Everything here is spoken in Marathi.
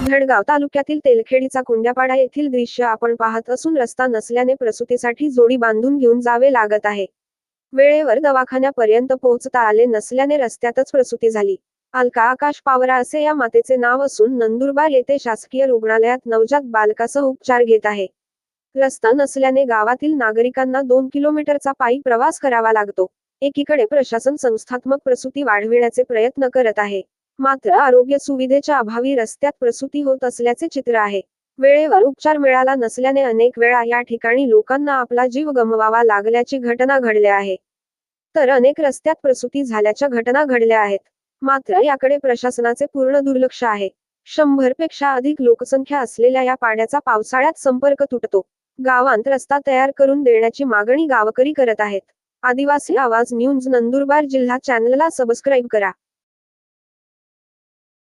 धडगाव तालुक्यातील तेलखेडीचा कुंड्यापाडा येथील दृश्य आपण पाहत असून रस्ता नसल्याने प्रसूतीसाठी जोडी बांधून घेऊन जावे लागत आहे. वेळेवर दवाखान्यापर्यंत पोहोचता आले नसल्याने रस्त्यातच प्रसूती झाली. अलका आकाश पावरा असे या मातेचे नाव असून नंदुरबार येथे शासकीय रुग्णालयात नवजात बालकासह उपचार घेत आहे. रस्ता नसल्याने गावातील नागरिकांना दोन किलोमीटरचा पायी प्रवास करावा लागतो. एकीकडे प्रशासन संस्थात्मक प्रसूती वाढविण्याचे प्रयत्न करत आहे. मात्र आरोग्य सुविधेच्या अभावी रस्त्यात प्रसूती होत असल्याचे चित्र आहे. वेळेवर उपचार मिळाला नसल्याने अनेक वेळा या ठिकाणी लोकांना आपला जीव गमवावा लागल्याची घटना घडल्या आहे. तर अनेक रस्त्यात प्रसूती झाल्याच्या घटना घडल्या आहेत. मात्र याकडे प्रशासनाचे पूर्ण दुर्लक्ष आहे. शंभरपेक्षा अधिक लोकसंख्या असलेल्या या पाण्याचा पावसाळ्यात संपर्क तुटतो. गावांत रस्ता तयार करून देण्याची मागणी गावकरी करत आहेत. आदिवासी आवाज न्यूज नंदुरबार जिल्हा चॅनलला सबस्क्राईब करा.